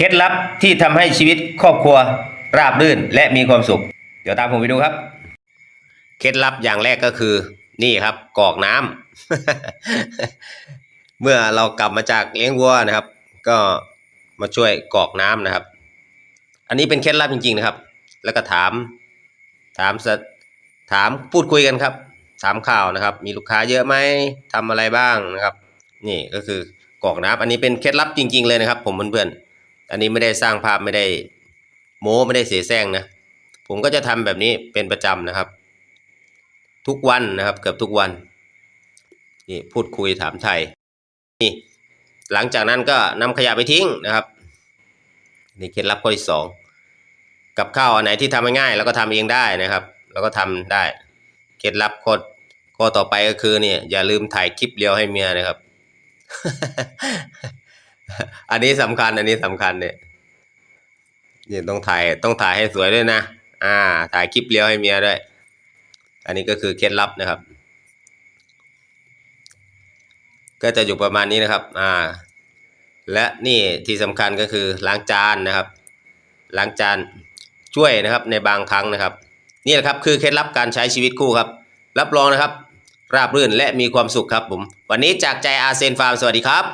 เคล็ดลับที่ทำให้ชีวิตครอบครัวราบรื่นและมีความสุข เดี๋ยวตามผมไปดูครับ เคล็ดลับอย่างแรกก็คือ นี่ครับกอกน้ำเมื่อเรากลับมาจากเลี้ยงวัวนะครับ ก็มาช่วยกอกน้ำนะครับ อันนี้เป็นเคล็ดลับจริง ๆนะครับ แล้วก็ถาม ถามสถามพูดคุยกันครับ ถามข่าวนะครับ มีลูกค้าเยอะไหมทำอะไรบ้างนะครับ นี่ก็คือกอกน้ำอันนี้เป็นเคล็ดลับจริง ๆ เลยนะครับ ผมเพื่อนๆ อันนี้ไม่ได้สร้างภาพไม่ได้โม้ไม่ได้เสแสร้งนะ ผมก็จะทำแบบนี้เป็นประจำนะครับ ทุกวันนะครับเกือบทุกวันนี่พูดคุยถามไทยนี่หลังจากนั้นก็นำขยะไปทิ้งนะครับนี่เคล็ดลับข้อที่สองกับข้าวอันไหนที่ทำง่ายๆแล้วก็ทำเองได้นะครับ แล้วก็ทำได้เคล็ดลับข้อข้อต่อไปก็คือเนี่ยอย่าลืมถ่ายคลิปเรียวให้เมียนะครับ อันนี้สำคัญ อันนี้สำคัญเนี่ยเนี่ยต้องถ่ายต้องถ่ายให้สวยด้วยนะ อ่า ถ่ายคลิปเลี้ยวให้เมียด้วย อันนี้ก็คือเคล็ดลับนะครับ ก็จะอยู่ประมาณนี้นะครับ อ่า และนี่ที่สำคัญก็คือล้างจานนะครับ ล้างจานช่วยนะครับในบางครั้งนะครับ นี่แหละครับคือเคล็ดลับการใช้ชีวิตคู่ครับ รับรองนะครับ ราบรื่นและมีความสุขครับผม วันนี้จากใจอาเซนฟาร์มสวัสดีครับ